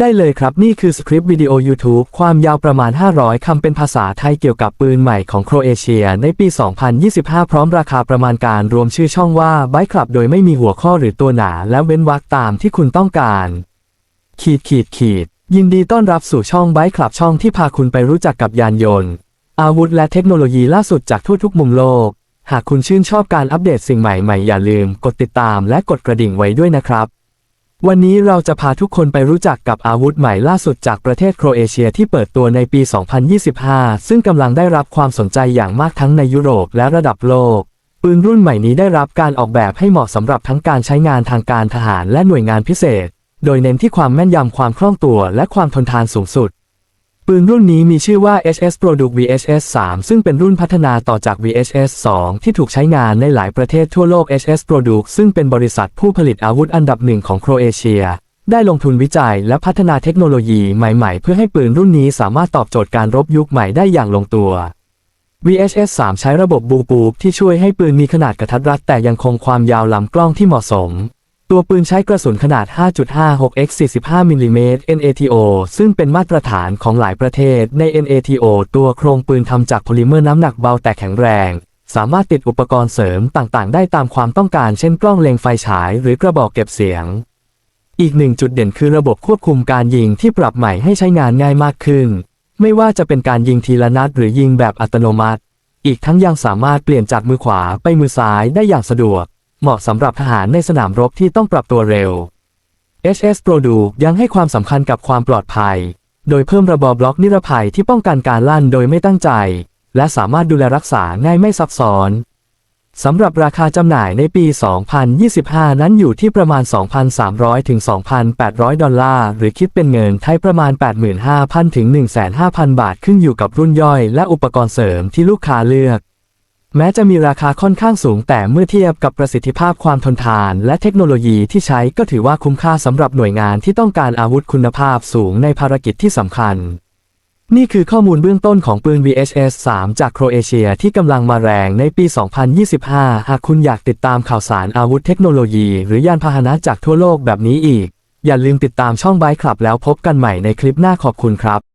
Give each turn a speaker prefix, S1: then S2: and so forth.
S1: ได้เลยครับนี่คือสคริปต์วิดีโอ YouTube ความยาวประมาณ 500 คำเป็นภาษาไทยเกี่ยวกับปืนใหม่ของโครเอเชีย ในปี 2025 พร้อมราคาประมาณการรวมชื่อช่องว่าไบค์คลับโดยไม่มีหัวข้อหรือตัวหนาและเว้นวรรคตามที่คุณต้องการ ขีดขีดขีด ยินดีต้อนรับสู่ช่องไบค์คลับช่องที่พาคุณไปรู้จักกับยานยนต์ อาวุธและเทคโนโลยีล่าสุดจากทั่วทุกมุมโลก หากคุณชื่นชอบการอัปเดตสิ่งใหม่ๆอย่าลืม กดติดตามและกดกระดิ่งไว้ด้วยนะครับ วันนี้เราจะพาทุกคนไปรู้จักกับอาวุธใหม่ล่าสุดจากประเทศโครเอเชียที่เปิดตัวในปี 2025 ซึ่งกำลังได้รับความสนใจอย่างมากทั้งในยุโรปและระดับโลก ปืนรุ่นใหม่นี้ได้รับการออกแบบให้เหมาะสำหรับทั้งการใช้งานทางการทหารและหน่วยงานพิเศษ โดยเน้นที่ความแม่นยำความคล่องตัวและความทนทานสูงสุด ปืนรุ่นนี้มีชื่อว่า HS Product VHS 3 ซึ่งเป็นรุ่นพัฒนาต่อจาก VHS 2 ที่ถูกใช้งานในหลายประเทศทั่วโลก HS Product ซึ่งเป็นบริษัทผู้ผลิตอาวุธอันดับหนึ่งของโครเอเชีย ได้ลงทุนวิจัยและพัฒนาเทคโนโลยีใหม่ๆ เพื่อให้ปืนรุ่นนี้สามารถตอบโจทย์การรบยุคใหม่ได้อย่างลงตัว VHS 3 ใช้ระบบบูปูปที่ช่วยให้ปืนมีขนาดกระทัดรัดแต่ยังคงความยาวลำกล้องที่เหมาะสม ตัวปืนใช้กระสุนขนาด 5.56 x 45มิลลิเมตร NATO ซึ่งเป็นมาตรฐานของหลายประเทศ ใน NATO ตัวโครงปืนทำจากโพลิเมอร์น้ำหนักเบาแต่แข็งแรง สามารถติดอุปกรณ์เสริมต่างๆ ได้ตามความต้องการ เช่นกล้องเล็งไฟฉาย หรือกระบอกเก็บเสียง อีกหนึ่งจุดเด่นคือระบบควบคุมการยิงที่ปรับใหม่ให้ใช้งานง่ายมากขึ้น ไม่ว่าจะเป็นการยิงทีละนัดหรือยิงแบบอัตโนมัติ อีกทั้งยังสามารถเปลี่ยนจากมือขวาไปมือซ้ายได้อย่างสะดวก เหมาะสำหรับทหารในสนามรบที่ต้องปรับตัวเร็ว HS Produ ยังให้ความสำคัญกับความปลอดภัย โดยเพิ่มระบบบล็อกนิรภัยที่ป้องกันการลั่นโดยไม่ตั้งใจ และสามารถดูแลรักษาง่ายไม่ซับซ้อนสำหรับราคาจำหน่ายในปี 2025 นั้นอยู่ที่ประมาณ 2,300 ถึง 2,800 ดอลลาร์ หรือคิดเป็นเงินไทยประมาณ 85,000 ถึง 15,000 บาท ขึ้นอยู่กับรุ่นย่อยและอุปกรณ์เสริมที่ลูกค้าเลือก แม้จะมีราคาค่อนข้างสูงแต่เมื่อเทียบกับประสิทธิภาพความทนทาน และเทคโนโลยีที่ใช้ก็ถือว่าคุ้มค่าสำหรับหน่วยงานที่ต้องการอาวุธคุณภาพสูงในภารกิจที่สำคัญ นี่คือข้อมูลเบื้องต้นของปืน VHS 3 จากโครเอเชียที่กำลังมาแรงในปี 2025 หากคุณอยากติดตามข่าวสารอาวุธเทคโนโลยี หรือยานพาหนะจากทั่วโลกแบบนี้อีก อย่าลืมติดตามช่องไบคลับแล้วพบกันใหม่ในคลิปหน้าขอบคุณครับ